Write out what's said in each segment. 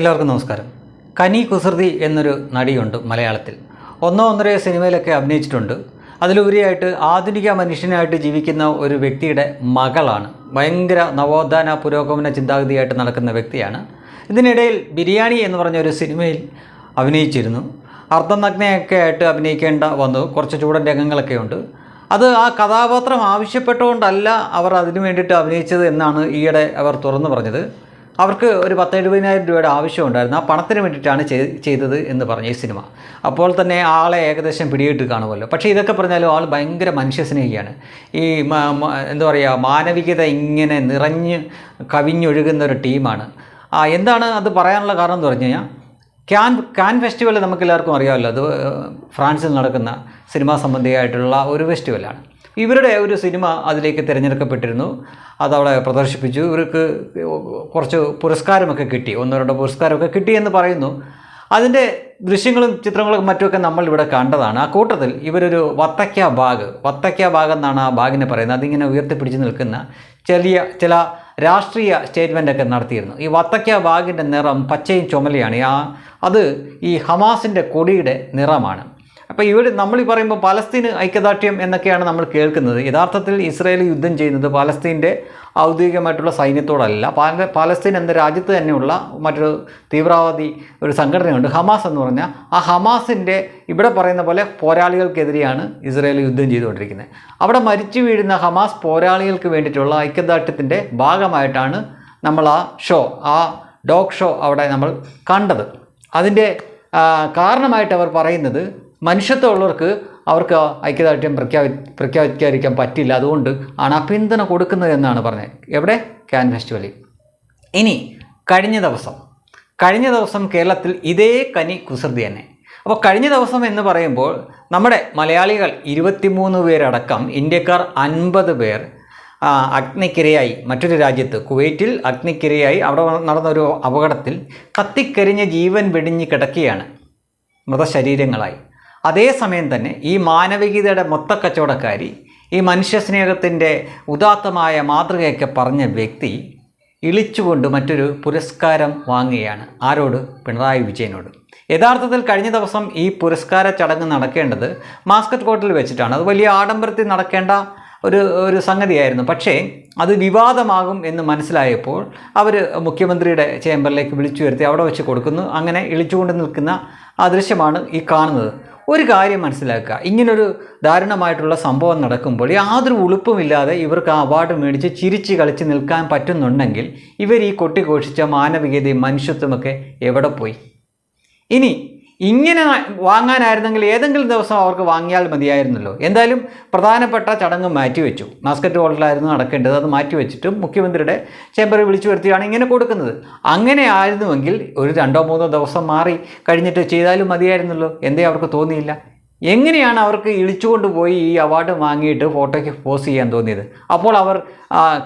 എല്ലാവർക്കും നമസ്കാരം. കനി കുസൃതി എന്നൊരു നടിയുണ്ട് മലയാളത്തിൽ. ഒന്നോ ഒന്നരയോ സിനിമയിലൊക്കെ അഭിനയിച്ചിട്ടുണ്ട്. അതിലുപരിയായിട്ട് ആധുനിക മനുഷ്യനായിട്ട് ജീവിക്കുന്ന ഒരു വ്യക്തിയുടെ മകളാണ്. ഭയങ്കര നവോത്ഥാന പുരോഗമന ചിന്താഗതിയായിട്ട് നടക്കുന്ന വ്യക്തിയാണ്. ഇതിനിടയിൽ ബിരിയാണി എന്ന് പറഞ്ഞ ഒരു സിനിമയിൽ അഭിനയിച്ചിരുന്നു. അർദ്ധനഗ്നയൊക്കെ ആയിട്ട് അഭിനയിക്കേണ്ട വന്നു. കുറച്ച് ചൂടൻ രംഗങ്ങളൊക്കെ ഉണ്ട്. അത് ആ കഥാപാത്രം ആവശ്യപ്പെട്ടുകൊണ്ടല്ല അവർ അതിനു വേണ്ടിയിട്ട് അഭിനയിച്ചത് എന്നാണ് ഈയിടെ അവർ തുറന്നു പറഞ്ഞത്. അവർക്ക് ഒരു പത്ത് എഴുപതിനായിരം രൂപയുടെ ആവശ്യമുണ്ടായിരുന്നു ആ പണത്തിന് വേണ്ടിയിട്ടാണ് ചെയ്- ചെയ്തത് എന്ന് പറഞ്ഞു ഈ സിനിമ. അപ്പോൾ തന്നെ ആളെ ഏകദേശം പിടിയിട്ട് കാണുമല്ലോ. പക്ഷേ ഇതൊക്കെ പറഞ്ഞാലും ആൾ ഭയങ്കര മനുഷ്യസ്നേഹിയാണ്. ഈ എന്താ പറയുക മാനവികത ഇങ്ങനെ നിറഞ്ഞ് കവിഞ്ഞൊഴുകുന്ന ഒരു ടീമാണ്. ആ എന്താണ് അത് പറയാനുള്ള കാരണം എന്ന് പറഞ്ഞു കഴിഞ്ഞാൽ ക്യാൻ ക്യാൻ ഫെസ്റ്റിവൽ നമുക്ക് എല്ലാവർക്കും അറിയാമല്ലോ. അത് ഫ്രാൻസിൽ നടക്കുന്ന സിനിമാ സംബന്ധിയായിട്ടുള്ള ഒരു ഫെസ്റ്റിവലാണ്. ഇവരുടെ ഒരു സിനിമ അതിലേക്ക് തിരഞ്ഞെടുക്കപ്പെട്ടിരുന്നു. അതവിടെ പ്രദർശിപ്പിച്ചു. ഇവർക്ക് കുറച്ച് പുരസ്കാരമൊക്കെ കിട്ടി. ഒന്നോ രണ്ടോ പുരസ്കാരമൊക്കെ കിട്ടി എന്ന് പറയുന്നു. അതിന്റെ ദൃശ്യങ്ങളും ചിത്രങ്ങളും മറ്റുമൊക്കെ നമ്മൾ ഇവിടെ കണ്ടതാണ്. ആ കൂട്ടത്തിൽ ഇവരൊരു വത്തക്ക ബാഗ് വത്തക്ക ബാഗ് എന്നാണ് ആ ബാഗിനെ പറയുന്നത്. അതിങ്ങനെ ഉയർത്തിപ്പിടിച്ച് നിൽക്കുന്ന ചെറിയ ചില രാഷ്ട്രീയ സ്റ്റേറ്റ്മെന്റൊക്കെ നടത്തിയിരുന്നു. ഈ വത്തക്ക ബാഗിന്റെ നിറം പച്ചയും ചുമലയാണ്. ആ അത് ഈ ഹമാസിന്റെ കൊടിയുടെ നിറമാണ്. അപ്പോൾ ഇവർ നമ്മൾ ഈ പറയുമ്പോൾ പലസ്തീൻ ഐക്യദാർഢ്യം എന്നൊക്കെയാണ് നമ്മൾ കേൾക്കുന്നത്. യഥാർത്ഥത്തിൽ ഇസ്രായേൽ യുദ്ധം ചെയ്യുന്നത് പലസ്തീന്റെ ഔദ്യോഗികമായിട്ടുള്ള സൈന്യത്തോടല്ല. പാല പാലസ്തീൻ എന്ന രാജ്യത്ത് തന്നെയുള്ള മറ്റൊരു തീവ്രവാദി ഒരു സംഘടനയുണ്ട് ഹമാസ് എന്ന് പറഞ്ഞാൽ ആ ഹമാസിന്റെ ഇവിടെ പറയുന്ന പോലെ പോരാളികൾക്കെതിരെയാണ് ഇസ്രായേൽ യുദ്ധം ചെയ്തുകൊണ്ടിരിക്കുന്നത്. അവിടെ മരിച്ചു വീഴുന്ന ഹമാസ് പോരാളികൾക്ക് വേണ്ടിയിട്ടുള്ള ഐക്യദാർഢ്യത്തിന്റെ ഭാഗമായിട്ടാണ് നമ്മൾ ആ ഷോ ആ ഡോഗ് ഷോ അവിടെ നമ്മൾ കണ്ടത്. അതിന്റെ കാരണമായിട്ട് അവർ പറയുന്നത് മനുഷ്യത്വമുള്ളവർക്ക് അവർക്ക് ഐക്യദാർഢ്യം പ്രഖ്യാപി പ്രഖ്യാപിക്കാതിരിക്കാൻ പറ്റില്ല. അതുകൊണ്ട് ആണ് ആ കൊടുക്കുന്നത് എന്നാണ് പറഞ്ഞത്. എവിടെ? ക്യാൻ ഫെസ്റ്റിവലിൽ. ഇനി കഴിഞ്ഞ ദിവസം കഴിഞ്ഞ ദിവസം കേരളത്തിൽ ഇതേ കനി കുസൃതി തന്നെ. അപ്പോൾ കഴിഞ്ഞ ദിവസം എന്ന് പറയുമ്പോൾ നമ്മുടെ മലയാളികൾ ഇരുപത്തിമൂന്ന് പേരടക്കം ഇന്ത്യക്കാർ അൻപത് പേർ അഗ്നിക്കിരയായി മറ്റൊരു രാജ്യത്ത് കുവൈറ്റിൽ അഗ്നിക്കിരയായി അവിടെ നടന്നൊരു അപകടത്തിൽ കത്തിക്കരിഞ്ഞ് ജീവൻ വെടിഞ്ഞ് കിടക്കുകയാണ് മൃതശരീരങ്ങളായി. അതേസമയം തന്നെ ഈ മാനവികതയുടെ മൊത്തക്കച്ചവടക്കാരി ഈ മനുഷ്യസ്നേഹത്തിന്റെ ഉദാത്തമായ മാതൃകയൊക്കെ പറഞ്ഞ വ്യക്തി ഇളിച്ചുകൊണ്ട് മറ്റൊരു പുരസ്കാരം വാങ്ങുകയാണ്. ആരോട്? പിണറായി വിജയനോട്. യഥാർത്ഥത്തിൽ കഴിഞ്ഞ ദിവസം ഈ പുരസ്കാര ചടങ്ങ് നടക്കേണ്ടത് മാസ്കറ്റ് കോട്ടിൽ വെച്ചിട്ടാണ്. അത് വലിയ ആഡംബരത്തിൽ നടക്കേണ്ട ഒരു ഒരു സംഗതിയായിരുന്നു. പക്ഷേ അത് വിവാദമാകും എന്ന് മനസ്സിലായപ്പോൾ അവർ മുഖ്യമന്ത്രിയുടെ ചേംബറിലേക്ക് വിളിച്ചു വരുത്തി അവിടെ വെച്ച് കൊടുക്കുന്നു. അങ്ങനെ ഇളിച്ചുകൊണ്ട് നിൽക്കുന്ന ആ ദൃശ്യമാണ് ഈ കാണുന്നത്. ഒരു കാര്യം മനസ്സിലാക്കുക. ഇങ്ങനൊരു ദാരുണമായിട്ടുള്ള സംഭവം നടക്കുമ്പോൾ യാതൊരു ഉളുപ്പുമില്ലാതെ ഇവർക്ക് ആ അവാർഡ് മേടിച്ച് ചിരിച്ച് കളിച്ച് നിൽക്കാൻ പറ്റുന്നുണ്ടെങ്കിൽ ഇവർ ഈ കൊട്ടിഘോഷിച്ച മാനവികതയും മനുഷ്യത്വമൊക്കെ എവിടെ പോയി? ഇനി ഇങ്ങനെ വാങ്ങാനായിരുന്നെങ്കിൽ ഏതെങ്കിലും ദിവസം അവർക്ക് വാങ്ങിയാൽ മതിയായിരുന്നല്ലോ. എന്തായാലും പ്രധാനപ്പെട്ട ചടങ്ങ് മാറ്റിവെച്ചു. മാസ്കറ്റ് ഹോളിലായിരുന്നു നടക്കേണ്ടത്. അത് മാറ്റിവെച്ചിട്ടും മുഖ്യമന്ത്രിയുടെ ചേംബറിൽ വിളിച്ചു വരുത്തിയാണ് ഇങ്ങനെ കൊടുക്കുന്നത്. അങ്ങനെ ആയിരുന്നുവെങ്കിൽ ഒരു രണ്ടോ മൂന്നോ ദിവസം മാറി കഴിഞ്ഞിട്ട് ചെയ്താലും മതിയായിരുന്നല്ലോ. എന്തേ അവർക്ക് തോന്നിയില്ല. എങ്ങനെയാണ് അവർക്ക് ഇളിച്ചുകൊണ്ട് പോയി ഈ അവാർഡ് വാങ്ങിയിട്ട് ഫോട്ടോയ്ക്ക് പോസ് ചെയ്യാൻ തോന്നിയത്? അപ്പോൾ അവർ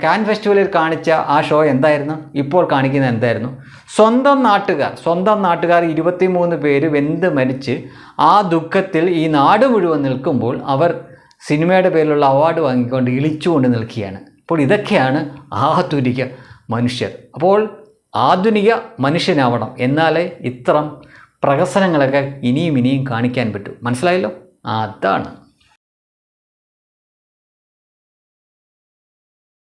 കാൻ ഫെസ്റ്റിവലിൽ കാണിച്ച ആ ഷോ എന്തായിരുന്നു? ഇപ്പോൾ കാണിക്കുന്നത് എന്തായിരുന്നു? സ്വന്തം നാട്ടുകാർ സ്വന്തം നാട്ടുകാർ ഇരുപത്തിമൂന്ന് പേര് വെന്ത് മരിച്ച് ആ ദുഃഖത്തിൽ ഈ നാട് മുഴുവൻ നിൽക്കുമ്പോൾ അവർ സിനിമയുടെ പേരിലുള്ള അവാർഡ് വാങ്ങിക്കൊണ്ട് ഇളിച്ചുകൊണ്ട് നിൽക്കുകയാണ്. അപ്പോൾ ഇതൊക്കെയാണ് ആധുനിക മനുഷ്യർ. അപ്പോൾ ആധുനിക മനുഷ്യനാവണം. എന്നാലേ ഇത്തരം പ്രഹസനങ്ങളൊക്കെ ഇനിയും ഇനിയും കാണിക്കാൻ പറ്റും. മനസ്സിലായല്ലോ? അതാണ്.